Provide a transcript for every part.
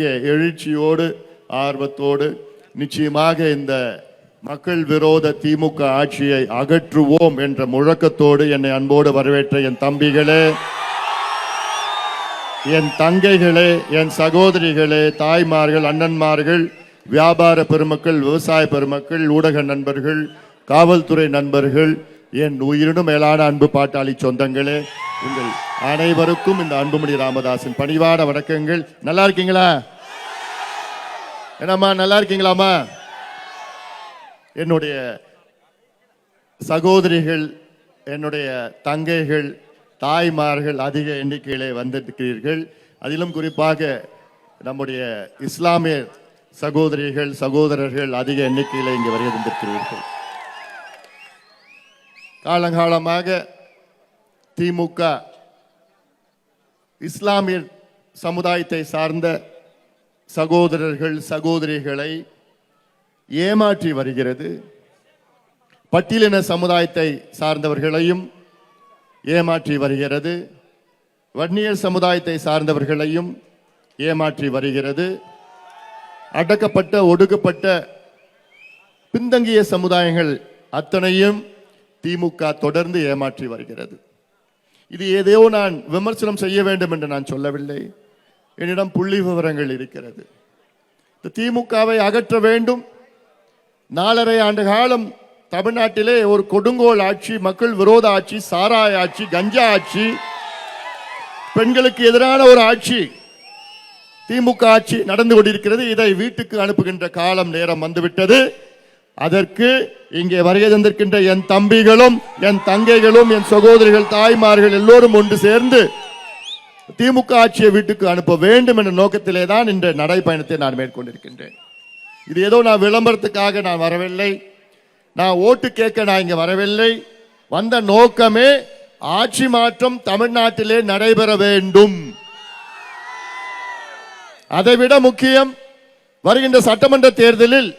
எழுச்சியோடு ஆர்வத்தோடு நிச்சயமாக இந்த மக்கள் விரோத திமுக ஆட்சியை அகற்றுவோம் என்ற முழக்கத்தோடு என்னை அன்போடு வரவேற்ற என் தம்பிகளே என் தங்கைகளே என் சகோதரிகளே தாய்மார்கள் அண்ணன்மார்கள் வியாபார பெருமக்கள் விவசாய பெருமக்கள் ஊடக நண்பர்கள் காவல்துறை நண்பர்கள் என் உயிரினும் மேலான அன்பு பாட்டாளி சொந்தங்களே உங்கள் அனைவருக்கும் இந்த அன்புமணி ராமதாஸின் பணிவான வணக்கங்கள். நல்லா இருக்கீங்களா? என்னம்மா நல்லா இருக்கீங்களாம்மா? என்னுடைய சகோதரிகள் என்னுடைய தங்கைகள் தாய்மார்கள் அதிக எண்ணிக்கையிலே வந்திருக்கிறீர்கள். அதிலும் குறிப்பாக நம்முடைய இஸ்லாமிய சகோதரிகள் சகோதரர்கள் அதிக எண்ணிக்கையில் இங்கே வருகை வந்திருக்கிறீர்கள் காலங்காலமாக திமுக இஸ்லாமிய சமுதாயத்தை சார்ந்த சகோதரர்கள் சகோதரிகளை ஏமாற்றி வருகிறது. பட்டியலின சமுதாயத்தை சார்ந்தவர்களையும் ஏமாற்றி வருகிறது. வன்னியர் சமுதாயத்தை சார்ந்தவர்களையும் ஏமாற்றி வருகிறது. அடக்கப்பட்ட ஒடுக்கப்பட்ட பின்தங்கிய சமுதாயங்கள் அத்தனையும் திமுக தொடர்ந்து ஏமாற்றி வருகிறது. இது ஏதோ நான் விமர்சனம் செய்ய வேண்டும் என்று நான் சொல்லவில்லை. என்னிடம் புள்ளி விவரங்கள் இருக்கிறது. இந்த திமுகவை அகற்ற வேண்டும். நாலரை ஆண்டு காலம் தமிழ்நாட்டிலே ஒரு கொடுங்கோல் ஆட்சி மக்கள் விரோத ஆட்சி சாராய ஆட்சி கஞ்சா ஆட்சி பெண்களுக்கு எதிரான ஒரு ஆட்சி திமுக ஆட்சி நடந்து கொண்டிருக்கிறது. இதை வீட்டுக்கு அனுப்புகின்ற காலம் நேரம் வந்துவிட்டது. அதற்கு இங்கே வருகை தந்திருக்கின்ற என் தம்பிகளும் என் தங்கைகளும் என் சகோதரிகள் தாய்மார்கள் எல்லோரும் ஒன்று சேர்ந்து திமுக ஆட்சியை வீட்டுக்கு அனுப்ப வேண்டும் என்ற நோக்கத்திலே தான் இந்த நடைப்பயணத்தை நான் மேற்கொண்டிருக்கின்றேன். இது ஏதோ நான் விளம்பரத்துக்காக நான் வரவில்லை. நான் ஓட்டு கேட்க நான் இங்கே வரவில்லை. வந்த நோக்கமே ஆட்சி மாற்றம் தமிழ்நாட்டிலே நடைபெற வேண்டும். அதைவிட முக்கியம் வருகின்ற சட்டமன்ற தேர்தலில்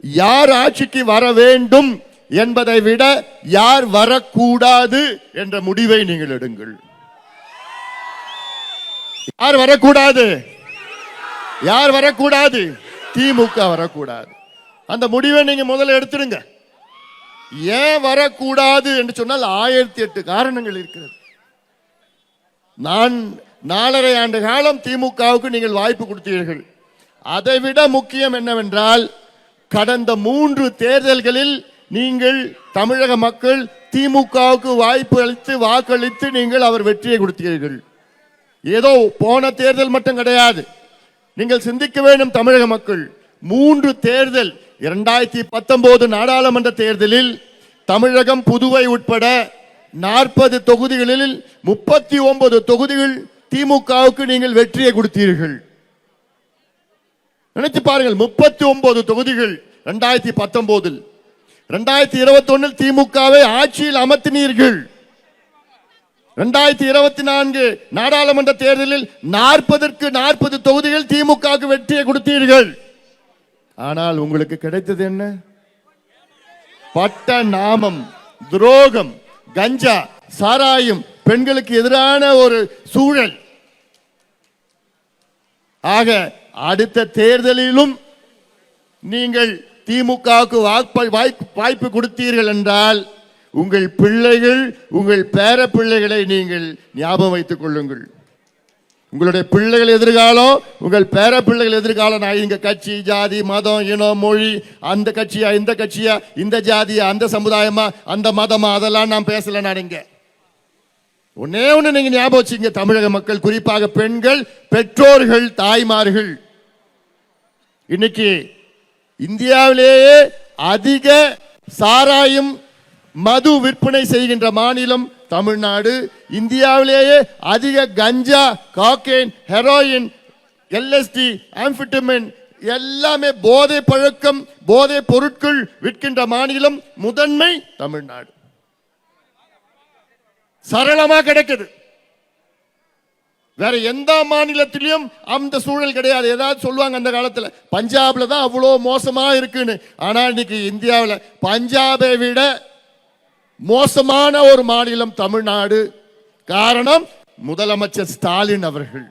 யார் ஆட்சிக்கு வர வேண்டும் என்பதை விட யார் வரக்கூடாது என்ற முடிவை நீங்கள் எடுங்கள். யார் வரக்கூடாது? யார் வரக்கூடாது? திமுக வரக்கூடாது. அந்த முடிவை நீங்க முதல்ல எடுத்துடுங்க. ஏன் வரக்கூடாது என்று சொன்னால் ஆயிரத்தி எட்டு காரணங்கள் இருக்கிறது. நான் நாலரை ஆண்டு காலம் திமுகவுக்கு நீங்கள் வாய்ப்பு கொடுத்தீர்கள். அதைவிட முக்கியம் என்னவென்றால் கடந்த மூன்று தேர்தல்களில் நீங்கள் தமிழக மக்கள் திமுகவுக்கு வாய்ப்பு அளித்து வாக்களித்து நீங்கள் அவர் வெற்றியை கொடுத்தீர்கள். ஏதோ போன தேர்தல் மட்டும் கிடையாது. நீங்கள் சிந்திக்க வேண்டும் தமிழக மக்கள். மூன்று தேர்தல் இரண்டாயிரத்தி பத்தொன்பது நாடாளுமன்ற தேர்தலில் தமிழகம் புதுவை உட்பட நாற்பது தொகுதிகளில் முப்பத்தி ஒன்பது தொகுதிகள் திமுகவுக்கு நீங்கள் வெற்றியை கொடுத்தீர்கள். நினைத்து பாருங்கள் முப்பத்தி ஒன்பது தொகுதிகள் ரெண்டாயிரத்தி பத்தொன்பதில் ரெண்டாயிரத்தி இருபத்தி ஒன்னில் திமுகவை ஆட்சியில் அமர்த்தினீர்கள். ரெண்டாயிரத்தி இருபத்தி நான்கு நாடாளுமன்ற தேர்தலில் நாற்பதற்கு நாற்பது தொகுதிகள் திமுகவுக்கு வெற்றியை கொடுத்தீர்கள். ஆனால் உங்களுக்கு கிடைத்தது என்ன? பட்ட நாமம் துரோகம் கஞ்சா சாராயம் பெண்களுக்கு எதிரான ஒரு சூழல். ஆக அடுத்த தேர்தலிலும் நீங்கள் திமுகவுக்கு வாய்ப்பு வாய்ப்பு கொடுத்தீர்கள் என்றால் உங்கள் பிள்ளைகள் உங்கள் பேர பிள்ளைகளை நீங்கள் ஞாபகம் வைத்துக் கொள்ளுங்கள். உங்களுடைய பிள்ளைகள் எதிர்காலம் உங்கள் பேர பிள்ளைகள் எதிர்காலம் நான் இங்கே கட்சி ஜாதி மதம் இனம் மொழி அந்த கட்சியா இந்த கட்சியா இந்த ஜாதியா அந்த சமுதாயமா அந்த மதமா அதெல்லாம் நான் பேசல நான் இங்கே. ஒன்னே ஒண்ணு நீங்க ஞாபகம் வச்சுங்க தமிழக மக்கள் குறிப்பாக பெண்கள் பெற்றோர்கள் தாய்மார்கள். இன்னைக்கு இந்தியாவிலேயே அதிக சாராயம் மது விற்பனை செய்கின்ற மாநிலம் தமிழ்நாடு. இந்தியாவிலேயே அதிக கஞ்சா காக்கேன் ஹெரோயின் எல்எஸ்டி ஆம்பிட்டமின் எல்லாமே போதை பழக்கம் போதை பொருட்கள் விற்கின்ற மாநிலம் முதன்மை தமிழ்நாடு. சரளமா கிடைக்குது. வேற எந்த மாநிலத்திலையும் அந்த சூழல் கிடையாது. ஏதாவது சொல்லுவாங்க அந்த காலத்தில் பஞ்சாப்ல தான் அவ்வளோ மோசமா இருக்குன்னு. ஆனா இன்னைக்கு இந்தியாவில் பஞ்சாபை விட மோசமான ஒரு மாநிலம் தமிழ்நாடு. காரணம் முதலமைச்சர் ஸ்டாலின் அவர்கள்.